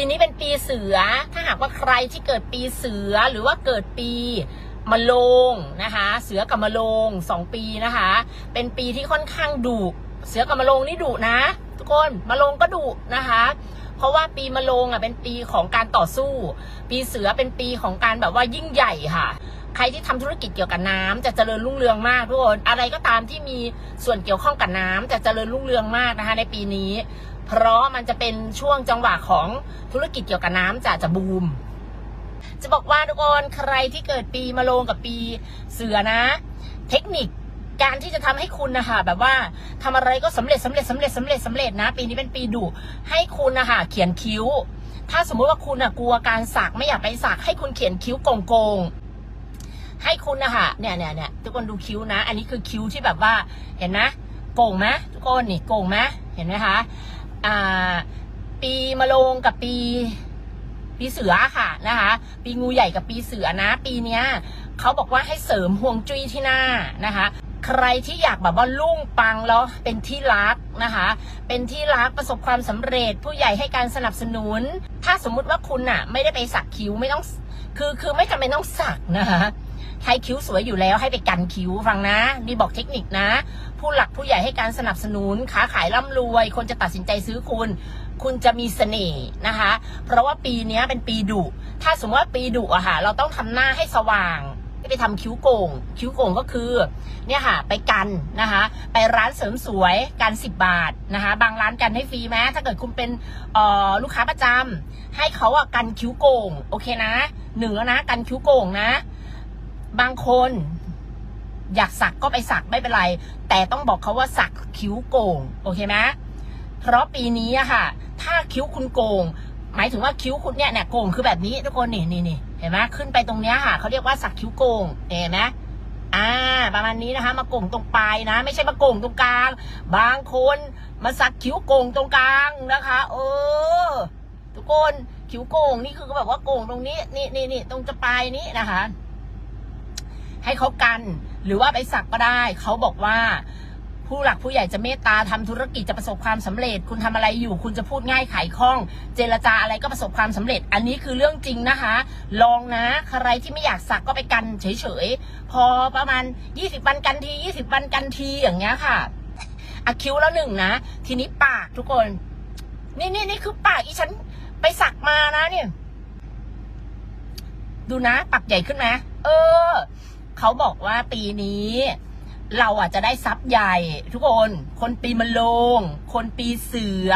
ปีนี้เป็นปีเสือ ถ้าหากว่าใครที่เกิดปีเสือหรือว่าเกิดปีมะโรงนะคะ เสือกับมะโรงสองปีนะคะ เป็นปีที่ค่อนข้างดุเสือกับมะโรงนี่ดุนะ ทุกคนมะโรงก็ดุนะคะ เพราะว่าปีมะโรงอะเป็นปีของการต่อสู้ ปีเสือเป็นปีของการแบบว่ายิ่งใหญ่ค่ะ ใครที่ทำธุรกิจเกี่ยวกับน้ำจะเจริญรุ่งเรืองมากทุกคนอะไรก็ตามที่มีส่วนเกี่ยวข้องกับน้ำจะเจริญรุ่งเรืองมากนะคะ ในปีนี้ เพราะมันจะเป็นช่วงจังหวะของธุรกิจเกี่ยวกับน้ำจะจะบูม จะบอกว่าทุกคนใครที่เกิดปีมะโรงกับปีเสือนะ เทคนิคการที่จะทำให้คุณนะคะแบบว่าทำอะไรก็สำเร็จสำเร็จสำเร็จสำเร็จสำเร็จนะ ปีนี้เป็นปีดุให้คุณนะคะเขียนคิ้ว ถ้าสมมุติว่าคุณอะกลัวการสักไม่อยากไปสักให้คุณเขียนคิ้วโกงๆให้คุณนะคะเนี่ยเนี่ยเนี่ยทุกคนดูคิ้วนะ อันนี้คือคิ้วที่แบบว่าเห็นนะโก่งไหมทุกคนนี่โก่งไหมเห็นไหมคะ อ่า ปีมะโรงกับปีปีเสือค่ะนะคะ ปีงูใหญ่กับปีเสือนะ ปีเนี้ยเขาบอกว่าให้เสริมห่วงจุ้ยที่หน้านะคะ ใครที่อยากแบบว่าลุ่งปังแล้วเป็นที่รักนะคะ เป็นที่รักประสบความสำเร็จ ผู้ใหญ่ให้การสนับสนุน ถ้าสมมุติว่าคุณน่ะไม่ได้ไปสักคิ้วไม่ต้องคือคือไม่จำเป็นต้องสักนะคะ ใช้คิ้วสวยอยู่แล้วให้ไปกันคิ้วฟังนะ นี่บอกเทคนิคนะ ผู้หลักผู้ใหญ่ให้การสนับสนุนค้าขายร่ำรวย คนจะตัดสินใจซื้อคุณ คุณจะมีเสน่ห์นะคะ เพราะว่าปีนี้เป็นปีดุ ถ้าสมมติว่าปีดุอะค่ะ เราต้องทำหน้าให้สว่างไม่ไปทำคิ้วโก่ง คิ้วโก่งก็คือเนี่ยค่ะ ไปกันนะคะ ไปร้านเสริมสวยกันสิบบาทนะคะ บางร้านกันให้ฟรีแม้ถ้าเกิดคุณเป็นออลูกค้าประจำให้เขาอะกันคิ้วโก่ง โอเคนะหนึ่งแล้วนะ กันคิ้วโก่งนะ บางคน อยากสักก็ไปสักไม่เป็นไร แต่ต้องบอกเขาว่าสักคิ้วโกง โอเคไหมเพราะปีนี้อะค่ะ ถ้าคิ้วคุณโกง หมายถึงว่าคิ้วคุณเนี่ยเนี่ยโกงคือแบบนี้ทุกคนนี่นี่นี่เห็นไหมขึ้นไปตรงเนี้ยค่ะเขาเรียกว่าสักคิ้วโกงเห็นไหมอ่า ประมาณนี้นะคะ มาโก่งตรงปลายนะ ไม่ใช่มาโก่งตรงกลาง บางคนมาสักคิ้วโก่งตรงกลางนะคะ เออ ทุกคนคิ้วโก่งนี่คือแบบว่าโก่งตรงนี้ นี่นี่นี่ตรงจะปลายนี้นะคะ ให้เขากัน หรือว่าไปสักก็ได้เขาบอกว่าผู้หลักผู้ใหญ่จะเมตตาทำธุรกิจจะประสบความสำเร็จ คุณทำอะไรอยู่ คุณจะพูดง่ายขายคล่อง เจรจาอะไรก็ประสบความสำเร็จ อันนี้คือเรื่องจริงนะคะ ลองนะใครที่ไม่อยากสักก็ไปกันเฉยๆ พอประมาณ 20 วันกันที 20 วันกันทีอย่างเงี้ยค่ะอะคิ้วแล้วหนึ่งนะ ทีนี้ปากทุกคน นี่นี่นี่คือปากอีฉันไปสักมานะเนี่ย ดูนะปากใหญ่ขึ้นไหมเออ เขาบอกว่าปีนี้ เราอะจะได้ทรัพย์ใหญ่ ทุกคน คนปีมะโรงคนปีเสือ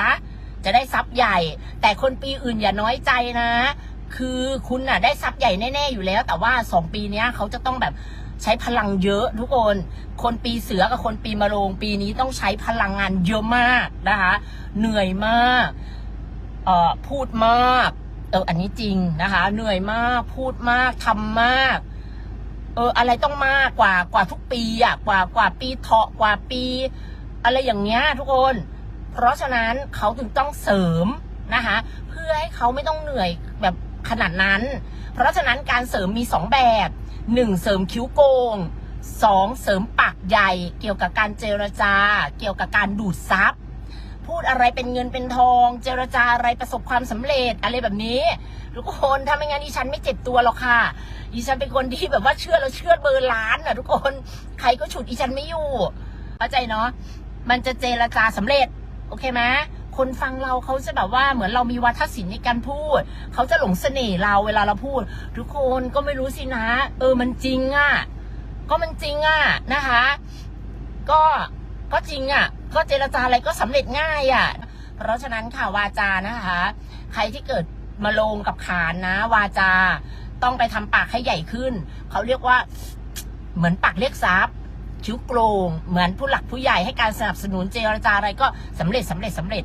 จะได้ทรัพย์ใหญ่ แต่คนปีอื่นอย่าน้อยใจนะ คือคุณน่ะ ได้ทรัพย์ใหญ่แน่ๆอยู่แล้ว แต่ว่าสองปีนี้เขาจะต้องแบบใช้พลังเยอะทุกคน คนปีเสือกับคนปีมะโรงปีนี้ต้องใช้พลังงานเยอะมากนะคะ เหนื่อยมากเอ่อพูดมาก เอออันนี้จริงนะคะ เหนื่อยมาก พูดมากทำมาก เออ อะไรต้องมากกว่ากว่าทุกปีอะกว่ากว่าปีเถาะกว่าปี อะไรอย่างเงี้ยทุกคน เพราะฉะนั้นเขาถึงต้องเสริมนะคะ เพื่อให้เขาไม่ต้องเหนื่อยแบบขนาดนั้น เพราะฉะนั้นการเสริมมีสองแบบหนึ่งเสริมคิ้วโกงสองเสริมปากใหญ่ เกี่ยวกับการเจรจา เกี่ยวกับการดูดซับ พูดอะไรเป็นเงินเป็นทอง เจรจาอะไรประสบความสำเร็จอะไรแบบนี้ ทุกคนถ้าไม่งั้นดิฉันไม่เจ็บตัวหรอกค่ะดิฉันเป็นคนที่แบบว่าเชื่อแล้วเชื่อเบอร์ล้านอะทุกคนใครก็ฉุดดิฉันไม่อยู่เข้าใจเนาะมันจะเจรจาสำเร็จโอเคไหมคนฟังเราเขาจะแบบว่าเหมือนเรามีวัฒนศิลป์ในการพูด เขาจะหลงเสน่ห์เราเวลาเราพูด ทุกคนก็ไม่รู้สินะ เออมันจริงอะ ก็มันจริงอะนะคะ ก็ก็จริงอะ ก็เจรจาอะไรก็สำเร็จง่ายอะ เพราะฉะนั้นค่ะวาจานะคะ ใครที่เกิดมาลงกับขานนะ วาจาต้องไปทำปากให้ใหญ่ขึ้น เขาเรียกว่าเหมือนปากเรียกทรัพย์คิ้วโกรงเหมือนผู้หลักผู้ใหญ่ให้การสนับสนุนเจรจาอะไรก็สำเร็จสำเร็จสำเร็จ